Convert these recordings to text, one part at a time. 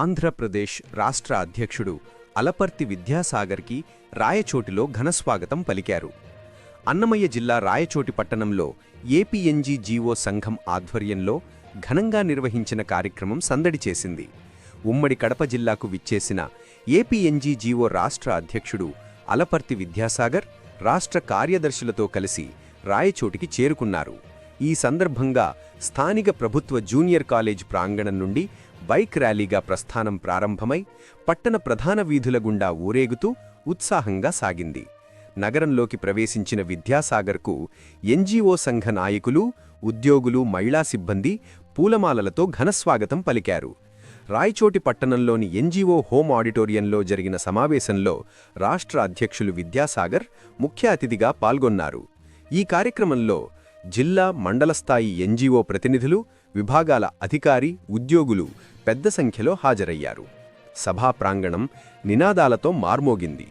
ఆంధ్రప్రదేశ్ రాష్ట్ర అధ్యక్షుడు అలపర్తి విద్యాసాగర్కి రాయచోటిలో ఘనస్వాగతం పలికారు. అన్నమయ్య జిల్లా రాయచోటి పట్టణంలో ఏపీఎన్జీ జీవో సంఘం ఆధ్వర్యంలో ఘనంగా నిర్వహించిన కార్యక్రమం సందడి చేసింది. ఉమ్మడి కడప జిల్లాకు విచ్చేసిన ఏపీఎన్జీ జీవో రాష్ట్ర అధ్యక్షుడు అలపర్తి విద్యాసాగర్ రాష్ట్ర కార్యదర్శులతో కలిసి రాయచోటికి చేరుకున్నారు. ఈ సందర్భంగా స్థానిక ప్రభుత్వ జూనియర్ కాలేజ్ ప్రాంగణం నుండి బైక్ ర్యాలీగా ప్రస్థానం ప్రారంభమై పట్టణ ప్రధాన వీధుల గుండా ఊరేగుతూ ఉత్సాహంగా సాగింది. నగరంలోకి ప్రవేశించిన విద్యాసాగర్కు ఎన్జీఓ సంఘ నాయకులు ఉద్యోగులు మహిళా సిబ్బంది పూలమాలలతో ఘనస్వాగతం పలికారు. రాయచోటి పట్టణంలోని ఎన్జీఓ హోం ఆడిటోరియంలో జరిగిన సమావేశంలో రాష్ట్ర అధ్యక్షులు విద్యాసాగర్ ముఖ్య అతిథిగా పాల్గొన్నారు. ఈ కార్యక్రమంలో జిల్లా మండల స్థాయి ఎన్జీఓ ప్రతినిధులు విభాగాల అధికారి ఉద్యోగులు పెద్ద సంఖ్యలో హాజరయ్యారు. సభా ప్రాంగణం నినాదాలతో మార్మోగింది.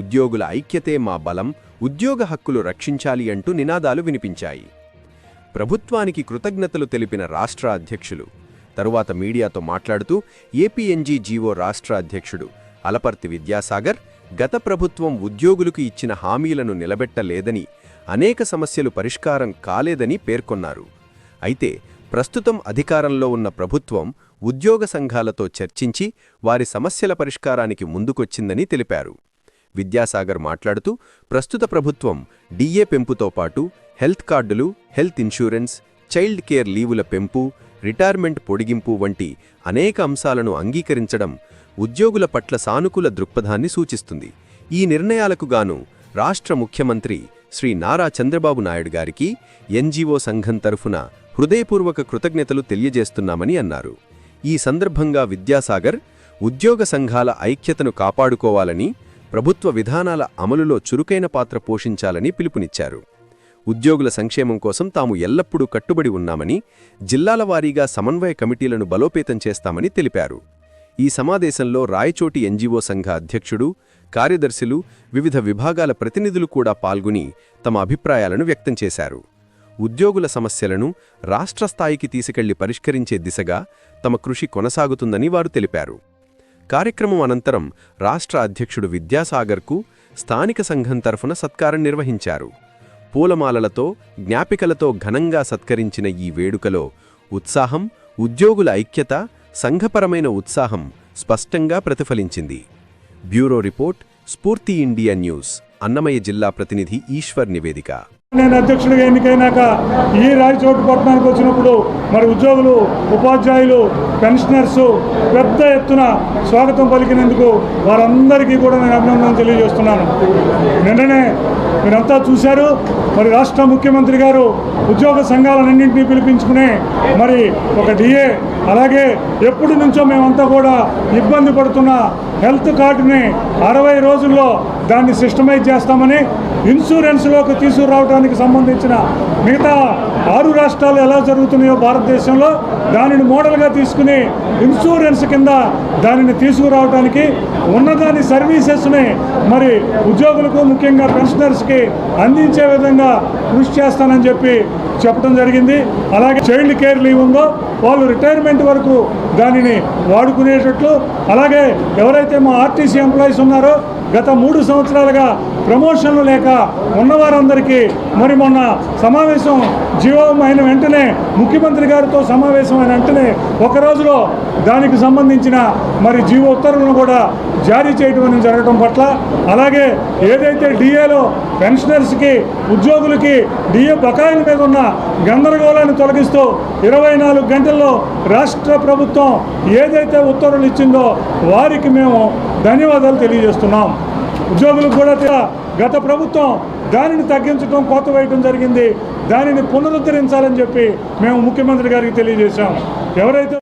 ఉద్యోగుల ఐక్యతే మా బలం ఉద్యోగ హక్కులు రక్షించాలి అంటూ నినాదాలు వినిపించాయి. ప్రభుత్వానికి కృతజ్ఞతలు తెలిపిన రాష్ట్ర అధ్యక్షులు తరువాత మీడియాతో మాట్లాడుతూ ఏపీఎన్జీ జీవో రాష్ట్ర అధ్యక్షుడు అలపర్తి విద్యాసాగర్ గత ప్రభుత్వం ఉద్యోగులకు ఇచ్చిన హామీలను నిలబెట్టలేదని అనేక సమస్యలు పరిష్కారం కాలేదని పేర్కొన్నారు. అయితే ప్రస్తుతం అధికారంలో ఉన్న ప్రభుత్వం ఉద్యోగ సంఘాలతో చర్చించి వారి సమస్యల పరిష్కారానికి ముందుకొచ్చిందని తెలిపారు. విద్యాసాగర్ మాట్లాడుతూ ప్రస్తుత ప్రభుత్వం డిఏ పెంపుతో పాటు హెల్త్ కార్డులు హెల్త్ ఇన్సూరెన్స్ చైల్డ్ కేర్ లీవుల పెంపు రిటైర్మెంట్ పొడిగింపు వంటి అనేక అంశాలను అంగీకరించడం ఉద్యోగుల పట్ల సానుకూల దృక్పథాన్ని సూచిస్తుంది. ఈ నిర్ణయాలకు గాను రాష్ట్ర ముఖ్యమంత్రి శ్రీ నారా చంద్రబాబు నాయుడు గారికి ఎన్జీఓ సంఘం తరఫున హృదయపూర్వక కృతజ్ఞతలు తెలియజేస్తున్నామని అన్నారు. ఈ సందర్భంగా విద్యాసాగర్ ఉద్యోగ సంఘాల ఐక్యతను కాపాడుకోవాలని ప్రభుత్వ విధానాల అమలులో చురుకైన పాత్ర పోషించాలని పిలుపునిచ్చారు. ఉద్యోగుల సంక్షేమం కోసం తాము ఎల్లప్పుడూ కట్టుబడి ఉన్నామని జిల్లాల వారీగా సమన్వయ కమిటీలను బలోపేతం చేస్తామని తెలిపారు. ఈ సమావేశంలో రాయచోటి ఎన్జీఓ సంఘ అధ్యక్షుడు కార్యదర్శులు వివిధ విభాగాల ప్రతినిధులు కూడా పాల్గొని తమ అభిప్రాయాలను వ్యక్తం చేశారు. ఉద్యోగుల సమస్యలను రాష్ట్ర స్థాయికి తీసుకెళ్ళి పరిష్కరించే దిశగా తమ కృషి కొనసాగుతుందని వారు తెలిపారు. కార్యక్రమం అనంతరం రాష్ట్ర అధ్యక్షుడు విద్యాసాగర్కు స్థానిక సంఘం తరఫున సత్కారం నిర్వహించారు. పూలమాలలతో జ్ఞాపికలతో ఘనంగా సత్కరించిన ఈ వేడుకలో ఉత్సాహం ఉద్యోగుల ఐక్యత సంఘపరమైన ఉత్సాహం స్పష్టంగా ప్రతిఫలించింది. Bureau report Spoorthi India news Annamayya జిల్లా ప్రతినిధి ఈశ్వర్ నివేదిక. నేను అధ్యక్షుడిగా ఎన్నికైనాక ఈ రాయచోటు పట్టణానికి వచ్చినప్పుడు మరి ఉద్యోగులు ఉపాధ్యాయులు పెన్షనర్స్ పెద్ద ఎత్తున స్వాగతం పలికినందుకు వారందరికీ కూడా నేను అభినందన తెలియజేస్తున్నాను. నిన్ననే మీరంతా చూశారు మరి రాష్ట్ర ముఖ్యమంత్రి గారు ఉద్యోగ సంఘాలన్నింటినీ పిలిపించుకునే మరి ఒక డిఏ అలాగే ఎప్పటి నుంచో మేమంతా కూడా ఇబ్బంది పడుతున్న హెల్త్ కార్డుని అరవై రోజుల్లో దాన్ని సిస్టమైజ్ చేస్తామని ఇన్సూరెన్స్లోకి తీసుకురావడానికి సంబంధించిన మిగతా ఆరు రాష్ట్రాలు ఎలా జరుగుతున్నాయో భారతదేశంలో దానిని మోడల్గా తీసుకుని ఇన్సూరెన్స్ కింద దానిని తీసుకురావడానికి ఉన్నదాని సర్వీసెస్ని మరి ఉద్యోగులకు ముఖ్యంగా పెన్షనర్స్కి అందించే విధంగా కృషి చేస్తానని చెప్పి చెప్పడం జరిగింది. అలాగే చైల్డ్ కేర్ లీవ్ ఉందో వాళ్ళు రిటైర్మెంట్ వరకు దానిని వాడుకునేటట్లు. అలాగే ఎవరైతే మా ఆర్టీసీ ఎంప్లాయీస్ ఉన్నారో గత మూడు సంవత్సరాలుగా ప్రమోషన్లు లేక ఉన్నవారందరికీ మరి మొన్న సమావేశం జీవం అయిన వెంటనే ముఖ్యమంత్రి గారితో సమావేశం అయిన వెంటనే ఒక రోజులో దానికి సంబంధించిన మరి జీవో ఉత్తర్వులను కూడా జారీ చేయడం అనేది జరగడం పట్ల. అలాగే ఏదైతే డిఏలో పెన్షనర్స్కి ఉద్యోగులకి డిఏ బకాయిల మీద ఉన్న గందరగోళాన్ని తొలగిస్తూ ఇరవై నాలుగు గంటల్లో రాష్ట్ర ప్రభుత్వం ఏదైతే ఉత్తర్వులు ఇచ్చిందో వారికి మేము ధన్యవాదాలు తెలియజేస్తున్నాం. ఉద్యోగులకు కూడా గత ప్రభుత్వం దానిని తగ్గించడం కోత వేయడం జరిగింది. దానిని పునరుద్ధరించాలని చెప్పి మేము ముఖ్యమంత్రి గారికి తెలియజేశాం. ఎవరైతే